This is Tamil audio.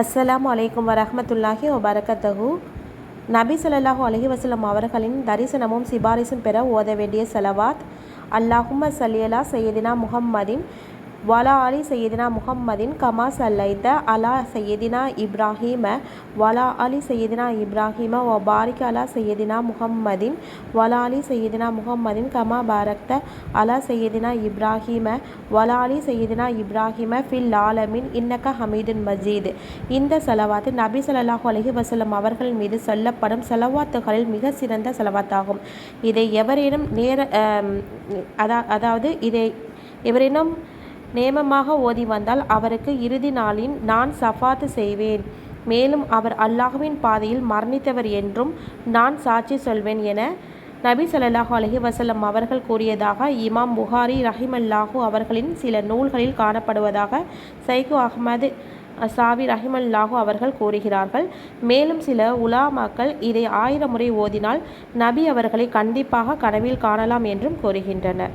அஸ்ஸலாம் அலைக்கும் வரமத்துல்லாஹி வபரகத்தஹு. நபி சொல்லாஹூ அலஹி வசலம் அவர்களின் தரிசனமும் சிபாரிசும் பெற ஓத வேண்டிய செலவாத். அல்லாஹும் சல்லியலா சையதினா முஹம்மதின் வலா அலி சையதினா முகம்மதின் கமா சல்லைத்த அலா சையதினா இப்ராஹீம வலா அலி சையதினா இப்ராஹீம ஒ பாரிக் அலா சையதினா முகம்மதின் வலா அலி சையதினா முகம்மதின் கமா பாரக்த அலா சையதினா இப்ராஹீம வலா அலி சையதினா இப்ராஹீம ஃபில் ஆலமின் இன்னக்க ஹமீதுன் மஜீது. இந்த செலவாத்து நபி ஸல்லல்லாஹு அலஹி வசலம் அவர்கள் மீது சொல்லப்படும் செலவாத்துகளில் மிக சிறந்த செலவாத்தாகும். இதை எவரேனும் நேர அதா அதாவது இதை எவரேனும் நேமமாக ஓதி வந்தால் அவருக்கு இறுதி நாளின் நான் சஃபாத்து செய்வேன். மேலும் அவர் அல்லாஹுவின் பாதையில் மரணித்தவர் என்றும் நான் சாட்சி சொல்வேன் என நபி சல்லாஹூ அலஹி வஸல்லம் அவர்கள் கூறியதாக இமாம் புகாரி ரஹிமல்லாஹு அவர்களின் சில நூல்களில் காணப்படுவதாக சைகு அஹ்மது சாவி ரஹிமல்லாஹு அவர்கள் கூறுகிறார்கள். மேலும் சில உலாமாக்கள் இதை ஆயிரம் முறை ஓதினால் நபி அவர்களை கண்டிப்பாக கனவில் காணலாம் என்றும் கூறுகின்றனர்.